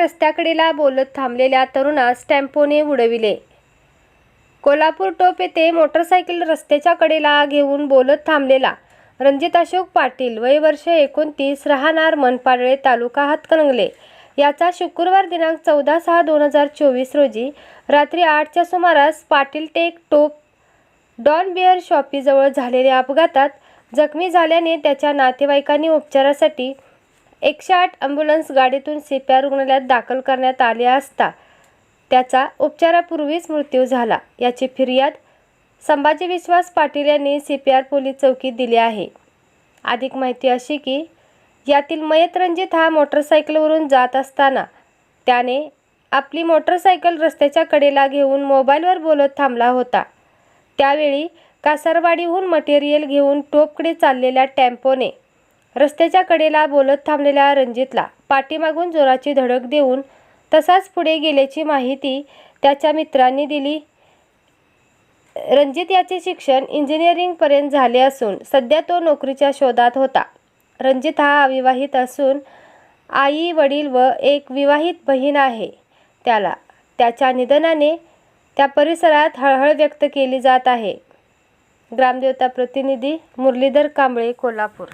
रस्त्याकडेला बोलत थांबलेल्या तरुणास टेम्पोने उडविले. कोल्हापूर टोप येथे मोटरसायकल रस्त्याच्या कडेला घेऊन बोलत थांबलेला रणजित अशोक पाटील वय वर्ष एकोणतीस राहणार मनपाडळे तालुका हातकणंगले. याचा शुक्रवार दिनांक चौदा सहा दोन हजार चोवीस रोजी रात्री आठच्या सुमारास पाटील टेक टोप डॉन बिअर शॉपीजवळ झालेल्या अपघातात जखमी झाल्याने त्याच्या नातेवाईकांनी उपचारासाठी एकशे आठ ॲम्ब्युलन्स गाडीतून सीप्या रुग्णालयात दाखल करण्यात आले असता त्याचा उपचारापूर्वीच मृत्यू झाला. याची फिर्याद संभाजी विश्वास पाटील यांनी सी पी आर पोलीस चौकीत दिली आहे. अधिक माहिती अशी की यातील मयत रंजित हा मोटरसायकलवरून जात असताना त्याने आपली मोटरसायकल रस्त्याच्या कडेला घेऊन मोबाईलवर बोलत थांबला होता. त्यावेळी कासारवाडीहून मटेरियल घेऊन टोपकडे चाललेल्या टेम्पोने रस्त्याच्या कडेला बोलत थांबलेल्या रणजितला पाठीमागून जोराची धडक देऊन तसाच पुढे गेल्याची माहिती त्याच्या मित्रांनी दिली. रणजित याचे शिक्षण इंजिनिअरिंगपर्यंत झाले असून सध्या तो नोकरीच्या शोधात होता. रणजित हा अविवाहित असून आई वडील व एक विवाहित बहीण आहे. त्याला त्याच्या निधनाने त्या परिसरात हळहळ व्यक्त केली जात आहे. ग्रामदेवता प्रतिनिधी मुरलीधर कांबळे कोल्हापूर